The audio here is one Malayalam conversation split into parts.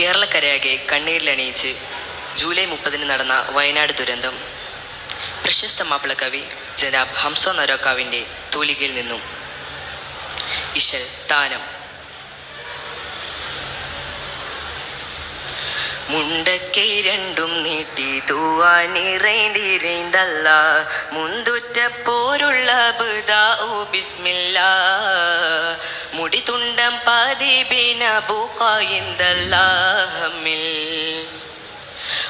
കേരളക്കരയാകെ കണ്ണീരിലണിയിച്ച് ജൂലൈ മുപ്പതിന് നടന്ന വയനാട് ദുരന്തം. പ്രശസ്ത മാപ്പിളകവി ജനാബ് ഹംസ നരോക്കാവിന്റെ തൂലികയിൽ നിന്നും. ഇശൽ താനം. മുണ്ടക്കൈ രണ്ടും നീട്ടി തൂവാനിറൈന്തിരൈന്തല്ല മുന്തുറ്റ പോരുള്ള ബിസ്മില്ലാ ബിസ്മില്ല. മുടി തുണ്ടം പതിബിന ബൂക്കായിന്തല്ലാഹമിൽ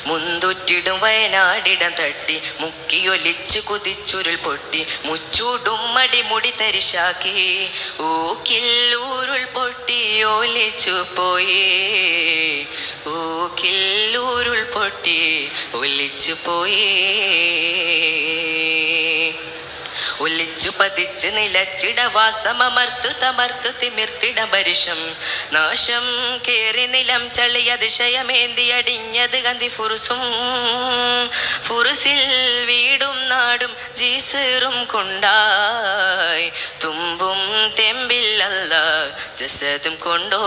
മുന്തുറ്റിടും വയനാടിടം തട്ടി മുക്കിയൊലിച്ചു കുതിച്ചുരുൾ പൊട്ടി മുച്ചൂടും മടിമുടി തരിശാക്കി. ഊക്കില്ലൂരുൾ പൊട്ടി ഒലിച്ചു പോയി. ഊക്കില്ലൂരുൾ പൊട്ടി ഒലിച്ചു പോയി. ഒലിച്ചു പതിച്ച് നിലച്ചിടവാസമർത്തു തമർത്തു തിമിർത്തിട പരിഷം നാശം കേറി നിലം ചളി അതിശയമേന്തി അടിഞ്ഞത് ഗന്ധി ഫുറുസും. ഫുറുസിൽ വീടും നാടും ജീസറും കൊണ്ടായി. തുമ്പും തെമ്പില്ലല്ല ജസതും കൊണ്ടോ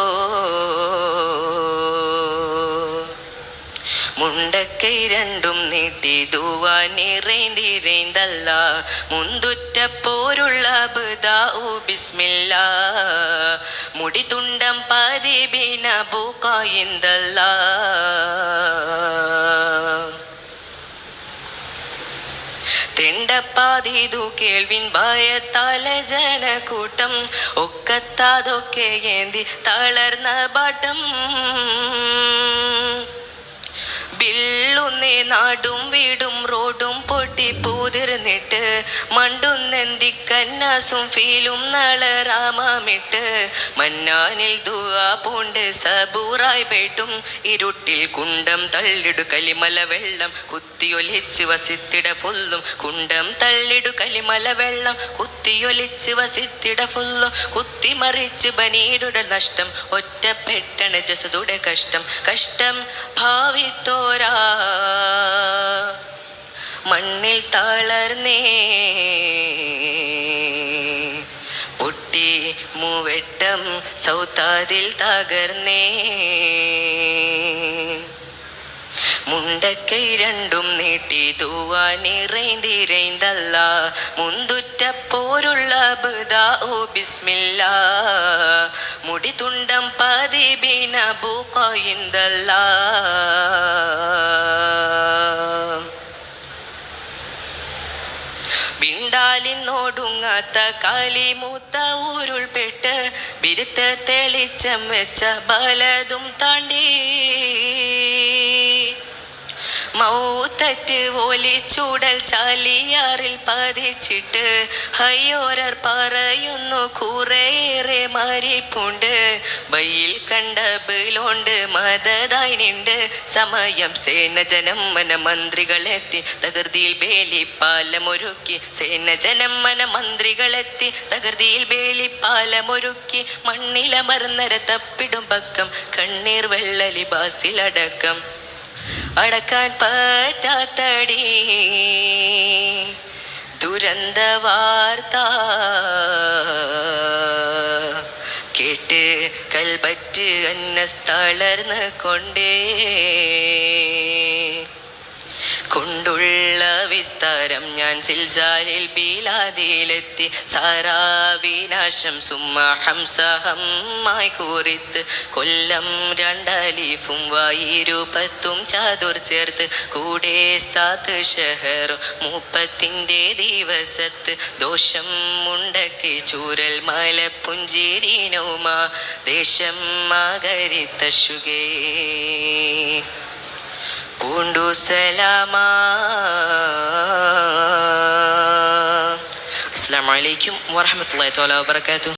മുണ്ടക്കൈ രണ്ടും നീട്ടി തൂവാനിറൈന്തിരൈന്തല്ല മുന്തുറ്റ പോരുള്ള ബിദാഉ ബിസ്മില്ല. മുടി തുണ്ടം പാതി പതിബിന ബൂക്കായിന്തല്ല. തിണ്ടപ്പാതീതു കേൾവിൻ ഭയത്താല ജനക്കൂട്ടം ഒക്കത്താതൊക്കെ ഏന്തി തളർന്ന ബാട്ടം ബിള്ളുന്നേ നാടും വീടും റോഡും പൊട്ടി പൂതിർന്നിട്ട് മണ്ടുന്നെന്തി കന്നാസും ഫീലും നളറാമിട്ട് മന്നാനിൽ ദുവാ പൂണ്ട് സബൂറായി പേട്ടും ഇരുട്ടിൽ കുണ്ടം തള്ളിടു കലിമല വെള്ളം കുത്തിയൊലിച്ച് വസിത്തിട ഫുള്ളും കുണ്ടം തള്ളിടു കലിമല വെള്ളം കുത്തിയൊലിച്ച് വസിത്തിട ഫുള്ളും കുത്തിമറിച്ച് ബനീടുടെ നഷ്ടം ഒറ്റപ്പെട്ടണ ജസതുടെ കഷ്ടം കഷ്ടം ഭാവിത്തോരാ മണ്ണിൽ തളർന്നേ. പൊട്ടി മൂവെട്ടം സൗത്താതിൽ തകർന്നേ. മുണ്ടക്കൈ രണ്ടും നീട്ടി തൂവാനിറൈന്തിരൈന്തല്ല മുന്തുറ്റ പോരുള്ള ഓ ബിസ്മില്ല. മുടി തുണ്ടം പതിബിന ബൂക്കായിന്തല്ല വിണ്ടാലിന്നോടുങ്ങാത്ത കാലിമൂത്ത ഊരുൾപ്പെട്ട് ബിരുത്ത തെളിച്ചം വെച്ച ബലതും താണ്ടി. മൗത്തറ്റ് ഒലിച്ചൂടൽ ചാലിയാറിൽ പതിച്ചിട്ട് ഹയ്യോരർ പറയുന്നു കുറേയേറെ മാറിപ്പുണ്ട് ബയിൽ കണ്ട ബിലോണ്ട് മതതായി നിണ്ട്. സമയം സേന ജനം മന മന്ത്രികളെത്തി. തകൃതിയിൽ ബേലി പാലമൊരുക്കി. സേന ജനം മന മന്ത്രികളെത്തി. തകൃതിയിൽ ബേലി പാലമൊരുക്കി. മണ്ണിലമർന്നര തപ്പിടും പക്കം. കണ്ണീർ വെള്ളലി ബാസിലടക്കം. അടക്കാൻ പറ്റാത്തടി. ദുരന്ത വാർത്ത. കേട്ട് കൽബറ്റ് അന്നസ്തളർന്ന് കൊണ്ടേ. കൊണ്ടുള്ള വിസ്താരം ഞാൻ സിൽസാലിൽ ബീലാദിയിലെത്തി സാരാവിനാശം സുമ്മ ഹംസഹമ്മായി കൂറിത്ത്. കൊല്ലം രണ്ടലീഫും വായിരുപത്തും ചാതുർ ചേർത്ത്. കൂടെ സാത്ത് ഷെഹറും മൂപ്പത്തിന്റെ ദിവസത്ത്. ദോഷം മുണ്ടക്കി ചൂരൽ മല ദേശം ദേശം മാകരിത്തശുകേ പൂണ്ടു സലാമാ. അസ്സാം വലൈക്കും വാഹമത്തല്ലാ വാബർക്കാത്തു